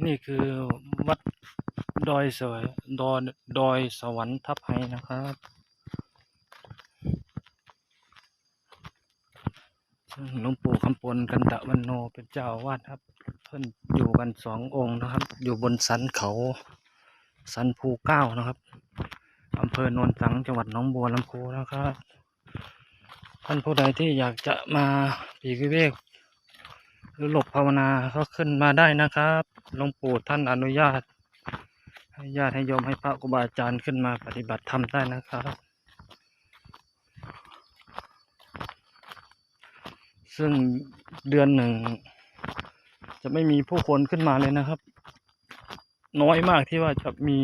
ที่นี่คือวัดดอยสวยดอยดอยสวรรค์ทับไฮนะครับหลวงปู่คำปนกันตะวันโนเป็นเจ้าวาดครับ เพิ่นอยู่กันสององค์นะครับ อยู่บนสันเขา สันภูเก้านะครับอำเภอโนนสังจังหวัดหนองบัวลำพูนะครับ ท่านผู้ใดที่อยากจะมาปีกวิเวก หรือหลบภาวนาก็ขึ้นมาได้นะครับหลวงปู่ท่านอนุญาต ให้ญาติให้โยมให้พระครูบาอาจารย์ขึ้นมาปฏิบัติธรรมได้นะครับ ซึ่งเดือนหนึ่ง จะไม่มีผู้คนขึ้นมาเลยนะครับ น้อยมากที่ว่าจะมี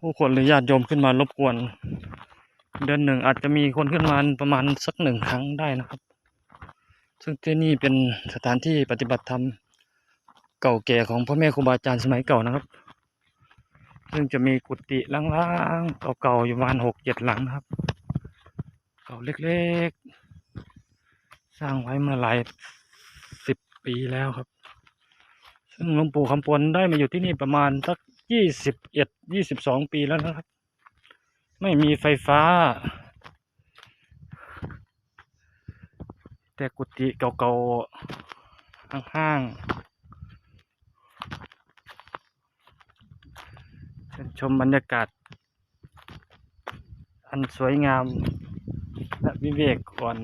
ผู้คนหรือญาติโยมขึ้นมารบกวน เดือนหนึ่งอาจจะมีคนขึ้นมาประมาณสักหนึ่งครั้งได้นะครับ ซึ่งที่นี่เป็นสถานที่ปฏิบัติธรรมเก่าแก่ของพ่อแม่ครูบาอาจารย์สมัยเก่านะครับ ซึ่งจะมีกุฏิล้างๆเก่าๆอยู่ประมาณหกเจ็ดหลังนะครับ เก่าเล็กๆ สร้างไว้เมื่อหลายสิบปีแล้วครับ ซึ่งหลวงปู่คำปนได้มาอยู่ที่นี่ประมาณสักยี่สิบเอ็ดยี่สิบสองปีแล้วนะครับ ไม่มีไฟฟ้า แต่กุฏิเก่าๆห้างๆเชิญชมบรรยากาศ อันสวยงาม และวิเวกก่อน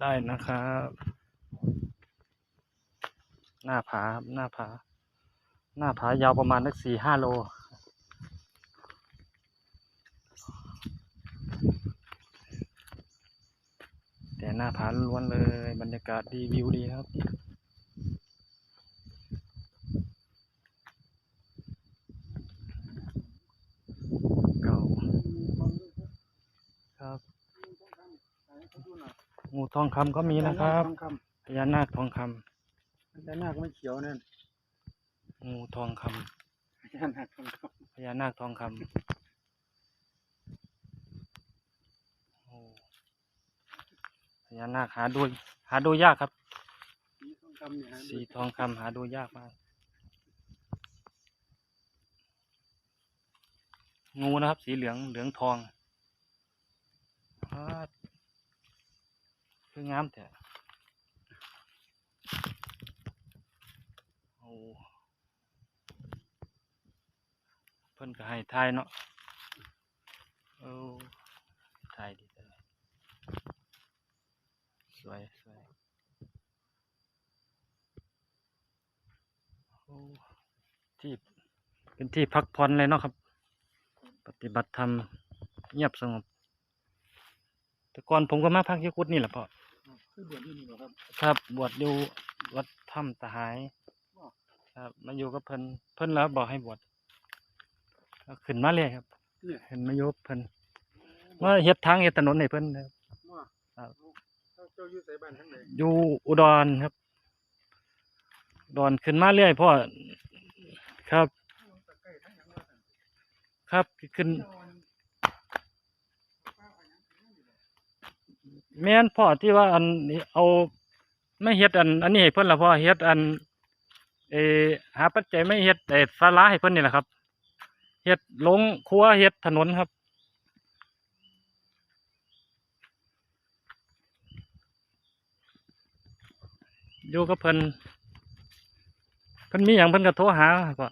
ได้นะครับ หน้าผาหน้าผา หน้าผายาวประมาณนักสี่ห้าโล แต่หน้าผาล้วนเลยบรรยากาศดีวิวดีครับ เก่าครับงูทองคำก็มีนะครับทองคพญานาคทองคำพญานาคไม่เขียวนั่นำงูทองคพญานาคทองคำพญานาคทองคำโอ้ พญานาคหาดูหาดูยากครับำสีทองคำเนี่ยฮะสีทองคำหาดูยากมากงูนะครับ สีเหลืองเหลืองทองอาดคืองามแต่โอ้เพิ่นก็ให้ทายเนาะโอ้ทายดีจังเลยส วยสวยโอ้ที่เป็นที่พักผ่อนเลยเนาะครับ ปฏิบัติธรรมเงียบสงบ แต่ก่อนผมก็มาพักที่กุดนี่แหละพ่อคือบวชที่นี่เหรอครับครับบวชอยู่วัดถ้ำตะหายอ๋อครับมาอยู่กับเพิ่นเพิ่นแล้วบอกให้บวชก็ขึ้นมาเลยครับเนี่ยขึ้นมาอยู่กับเพิ่นมาเฮ็ดทางเฮ็ดถนนให้เพิ่นนะครับว่าครับเจ้าอยู่ใส่บ้านทั้งไหนอยู่อุดรครับอุดรขึ้นมาเรื่อยพ่อครับ ครับขึ้น แม่นพ่อที่ว่าอันนี้เอาไม่เฮ็ดอัน อันนี้ให้เพิ่นละพ่อเฮ็ดอันเอหาปัจจัยไม่เฮ็ดแต่ศาลาให้เพิ่นนี่แหละครับเฮ็ดลงครัวเฮ็ดถนนครับ อยู่กับเพิ่นเพิ่นมีอย่างเพิ่นก็โทรหาพ่อ